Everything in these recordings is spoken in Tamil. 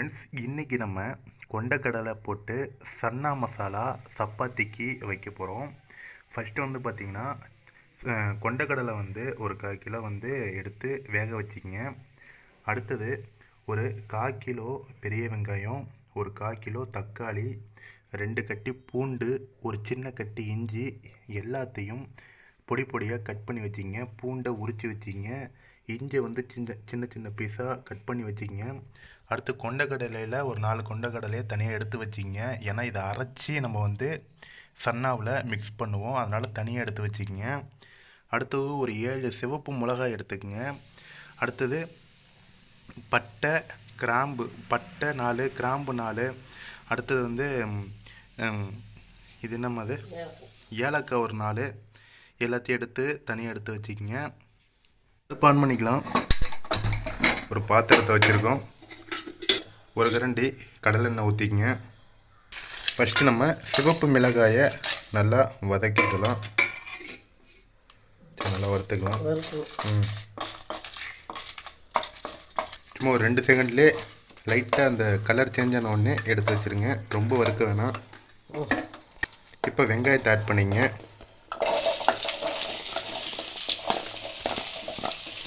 ஃப்ரெண்ட்ஸ் இன்றைக்கி நம்ம கொண்டக்கடலை போட்டு சன்னா மசாலா சப்பாத்திக்கு வைக்க போகிறோம் ஃபஸ்ட்டு வந்து பார்த்திங்கன்னா கொண்டக்கடலை வந்து ஒரு கால் கிலோ வந்து எடுத்து வேக வச்சுக்கிங்க. அடுத்தது ஒரு கால் கிலோ பெரிய வெங்காயம் ஒரு கால் கிலோ தக்காளி ரெண்டு கட்டி பூண்டு ஒரு சின்ன கட்டி இஞ்சி எல்லாத்தையும் பொடி பொடியாக கட் பண்ணி வச்சிங்க பூண்டை உரித்து வச்சிங்க இஞ்சி வந்து சின்ன சின்ன சின்ன பீஸாக கட் பண்ணி வச்சிங்க அடுத்து கொண்டக்கடலையில் ஒரு நாலு கொண்டக்கடலையை தனியாக எடுத்து வச்சிங்க. ஏன்னா இதை அரைச்சி நம்ம வந்து சன்னாவில் மிக்ஸ் பண்ணுவோம். அதனால் தனியாக எடுத்து வச்சிக்கிங்க அடுத்தது ஒரு ஏழு சிவப்பு மிளகாய் எடுத்துக்கோங்க. அடுத்தது பட்டை கிராம்பு பட்டை நாலு கிராம்பு நாலு. அடுத்தது வந்து இது என்னம்மா அது? ஏலக்காய் ஒரு நாலு. எல்லாத்தையும் எடுத்து தனியாக எடுத்து வச்சிக்கிங்க அடுப்பு ஆன் பண்ணிக்கலாம். ஒரு பாத்திரத்தை வச்சுருக்கோம். ஒரு கரண்டி கடலெண்ணெய் ஊற்றிக்கிங்க ஃபஸ்ட்டு நம்ம சிவப்பு மிளகாயை நல்லா வதக்கிக்கலாம் நல்லா வறுத்துக்கலாம். சும்மா ஒரு ரெண்டு செகண்ட்லேயே லைட்டாக அந்த கலர் சேஞ்ச் ஆன உடனே எடுத்து வச்சுருங்க. ரொம்ப வறுக்க வேணாம். இப்போ வெங்காயத்தை ஆட் பண்ணிங்க.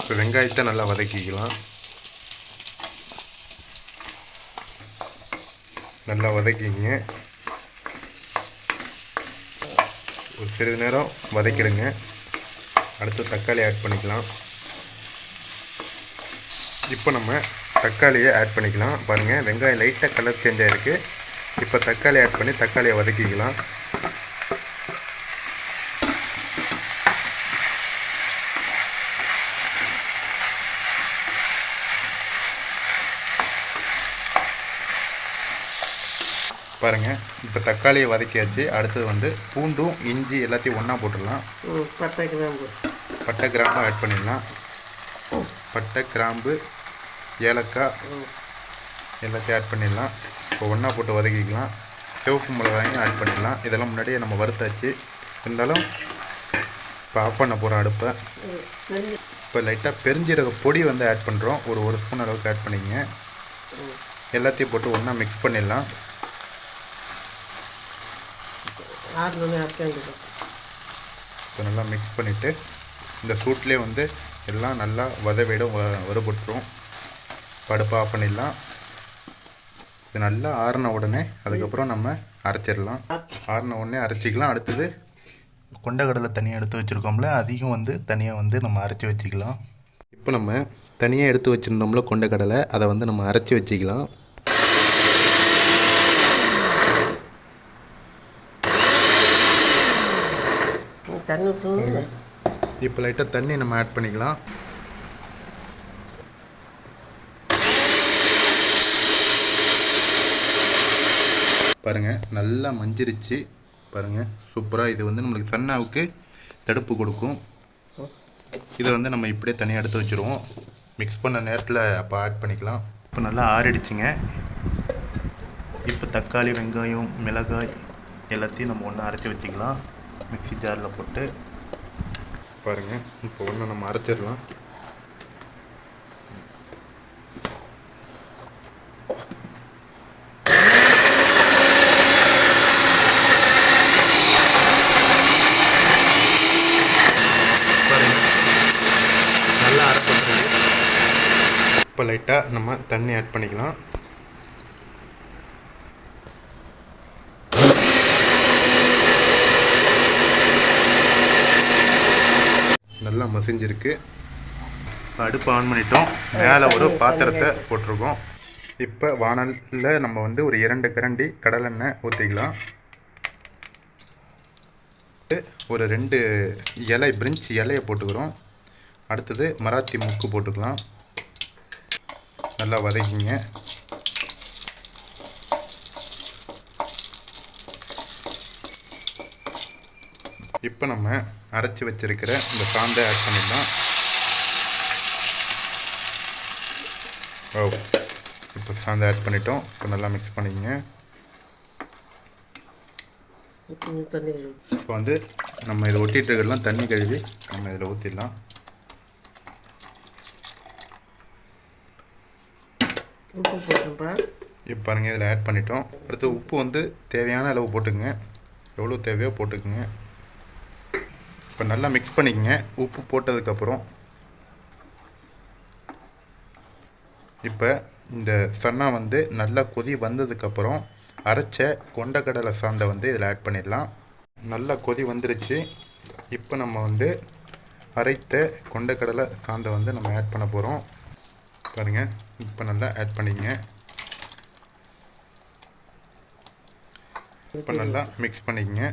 இப்போ வெங்காயத்தை நல்லா வதக்கிக்கலாம். நல்லா வதக்கிங்க ஒரு சிறிது நேரம் வதக்கிடுங்க. அடுத்து தக்காளி ஆட் பண்ணிக்கலாம். இப்போ நம்ம தக்காளியை ஆட் பண்ணிக்கலாம். பாருங்கள் வெங்காயம் லைட்டாக கலர் சேஞ்ச் ஆகிருக்கு இப்போ தக்காளி ஆட் பண்ணி தக்காளியை வதக்கிக்கலாம். பாருங்கள் இப்போ தக்காளியை வதக்கியாச்சு. அடுத்தது வந்து பூண்டும் இஞ்சி எல்லாத்தையும் ஒன்றா போட்டுடலாம். பட்டை கிராம்பு. பட்டை கிராம்பு ஆட் பண்ணிடலாம். பட்டை கிராம்பு ஏலக்காய் எல்லாத்தையும் ஆட் பண்ணிடலாம். இப்போ ஒன்றா போட்டு வதக்கிக்கலாம். சிவப்பு மிளகாயும் ஆட் பண்ணிடலாம். இதெல்லாம் முன்னாடியே நம்ம வறுத்தாச்சு. இருந்தாலும் இப்போ ஆஃப் பண்ண போகிறோம் அடுப்பை. இப்போ லைட்டாக பெருஞ்சீரக பொடி வந்து ஆட் பண்ணுறோம் ஒரு ஒரு ஸ்பூன் அளவுக்கு ஆட் பண்ணிங்க ம், எல்லாத்தையும் போட்டு ஒன்றா மிக்ஸ் பண்ணிடலாம். வேண்டியது இப்போ நல்லா மிக்ஸ் பண்ணிவிட்டு இந்த சூட்லேயே வந்து எல்லாம் நல்லா வதவிடும் வ வறுபட்டுரும். படுப்பா ஆஃப் பண்ணிடலாம். இது நல்லா ஆறின உடனே அதுக்கப்புறம் நம்ம அரைச்சிடலாம். ஆறின உடனே அரைச்சிக்கலாம். அடுத்தது கொண்டக்கடலை தனியாக எடுத்து வச்சுருக்கோம்ல அதையும் வந்து தனியாக வந்து நம்ம அரைச்சி வச்சுக்கலாம். இப்போ நம்ம தனியாக எடுத்து வச்சுருந்தோம்ல கொண்டக்கடலை அதை வந்து நம்ம அரைச்சி வச்சுக்கலாம். இப்போ லைட்டாக தண்ணி நம்ம ஆட் பண்ணிக்கலாம். பாருங்கள் நல்லா மஞ்சிருச்சு. பாருங்கள் சூப்பராக இது வந்து நம்மளுக்கு சன்னாவுக்கு தடுப்பு கொடுக்கும். இதை வந்து நம்ம இப்படியே தனியாக எடுத்து வச்சுருவோம். மிக்ஸ் பண்ண நேரத்தில் அப்போ ஆட் பண்ணிக்கலாம். இப்போ நல்லா ஆறிடுச்சுங்க. இப்போ தக்காளி வெங்காயம் மிளகாய் எல்லாத்தையும் நம்ம ஒன்றா அரைச்சி வச்சுக்கலாம். மிக்ஸி ஜாரில் போட்டு பாருங்கள் இப்போ ஒன்று நம்ம அரைச்சிடலாம். இப்போ லைட்டாக நம்ம தண்ணி ஆட் பண்ணிக்கலாம். நல்லா மசிஞ்சிருக்கு. இப்போ அடுப்பு ஆன் பண்ணிட்டோம். மேலே ஒரு பாத்திரத்தை போட்டிருக்கோம். இப்போ வானலில் நம்ம வந்து ஒரு இரண்டு கரண்டி கடலெண்ணெய் ஊற்றிக்கலாம் ஒரு ரெண்டு இலை பிரிஞ்ச் இலையை போட்டுக்கிறோம். அடுத்தது மராத்தி முக்கு போட்டுக்கலாம். நல்லா வதக்கிங்க. இப்போ நம்ம அரைச்சி வச்சிருக்கிற இந்த சாந்தை ஆட் பண்ணிடலாம். ஓ இப்போ சாந்தை ஆட் பண்ணிட்டோம். இப்போ நல்லா மிக்ஸ் பண்ணிக்கங்க. இப்போ வந்து நம்ம இதை ஒட்டிட்டு இருக்கிறதெல்லாம் தண்ணி கழுவி நம்ம இதில் ஊற்றிடலாம் உப்பு போட்டுருப்பா இப்போ பாருங்கள் இதில் ஆட் பண்ணிட்டோம். அடுத்து உப்பு வந்து தேவையான அளவு போட்டுக்குங்க. எவ்வளோ தேவையோ போட்டுக்குங்க. இப்போ நல்லா மிக்ஸ் பண்ணிக்கங்க. உப்பு போட்டதுக்கப்புறம் இப்போ இந்த சன்னா வந்து நல்லா கொதி வந்ததுக்கப்புறம் அரைச்ச கொண்டக்கடலை சாந்தை வந்து இதில் ஆட் பண்ணிடலாம். நல்லா கொதி வந்துருச்சு. இப்போ நம்ம வந்து அரைத்த கொண்டக்கடலை சாந்தை வந்து நம்ம ஆட் பண்ண போகிறோம் பாருங்கள் இப்போ நல்லா ஆட் பண்ணிக்கங்க. இப்போ நல்லா மிக்ஸ் பண்ணிக்கங்க.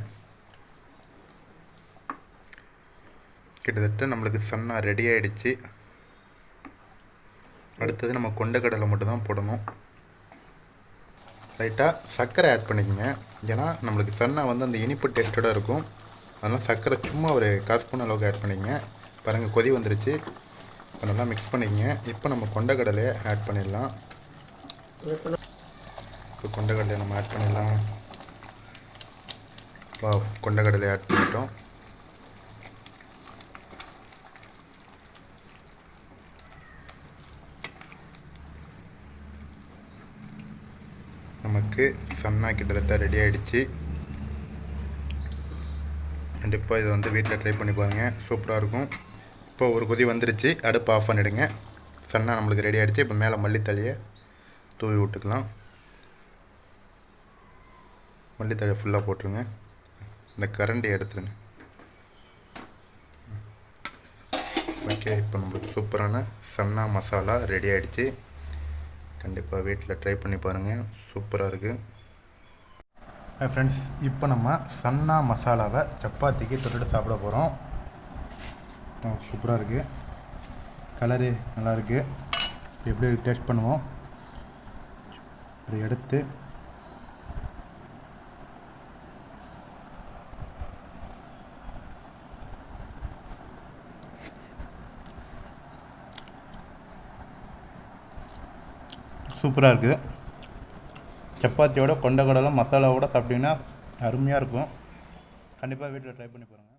கிட்டத்தட்ட நம்மளுக்கு சன்னா ரெடி ஆகிடுச்சு அடுத்தது நம்ம கொண்டக்கடலை மட்டும் தான் போடணும் லைட்டாக சர்க்கரை ஆட் பண்ணிக்கோங்க. ஏன்னா நம்மளுக்கு சன்னா வந்து அந்த இனிப்பு டேஸ்டடாக இருக்கும். அதனால் சர்க்கரை சும்மா ஒரு கால் ஸ்பூன் அளவுக்கு ஆட் பண்ணிக்கங்க. பாருங்கள் கொதி வந்துருச்சு. இப்போ நல்லா மிக்ஸ் பண்ணிக்கங்க. இப்போ நம்ம கொண்டக்கடலையை ஆட் பண்ணிடலாம். இப்போ கொண்டக்கடலையை நம்ம ஆட் பண்ணிடலாம். வா கொண்டக்கடலை ஆட் பண்ணிட்டோம். நமக்கு சன்னா கிட்டத்தட்ட ரெடி ஆகிடுச்சு கண்டிப்பாக இதை வந்து வீட்டில் ட்ரை பண்ணி பாருங்கள் சூப்பராக இருக்கும். இப்போ ஒரு கொதி வந்துருச்சு. அடுப்பு ஆஃப் பண்ணிவிடுங்க சன்னா நம்மளுக்கு ரெடி ஆகிடுச்சு இப்போ மேலே மல்லித்தலையை தூவி விட்டுக்கலாம். மல்லித்தழை ஃபுல்லாக போட்டுருங்க. இந்த கரண்டி எடுத்துருங்க. ஓகே இப்போ நம்மளுக்கு சூப்பரான சன்னா மசாலா ரெடி ஆகிடுச்சு கண்டிப்பாக வீட்டில் ட்ரை பண்ணி பாருங்கள் சூப்பராக இருக்குது ஃப்ரெண்ட்ஸ் இப்போ நம்ம சன்னா மசாலாவை சப்பாத்திக்கு தொட்டுட்டு சாப்பிட போகிறோம் சூப்பராக இருக்குது கலரு நல்லாயிருக்கு இப்போ எப்படி டேஸ்ட் பண்ணுவோம்? அதை எடுத்து சூப்பராக இருக்குது. சப்பாத்தியோட கொண்டக்கடலை மசாலாவோட சாப்பிட்டீங்கன்னா அருமையாக இருக்கும். கண்டிப்பாக வீட்டில் ட்ரை பண்ணி பாருங்கள்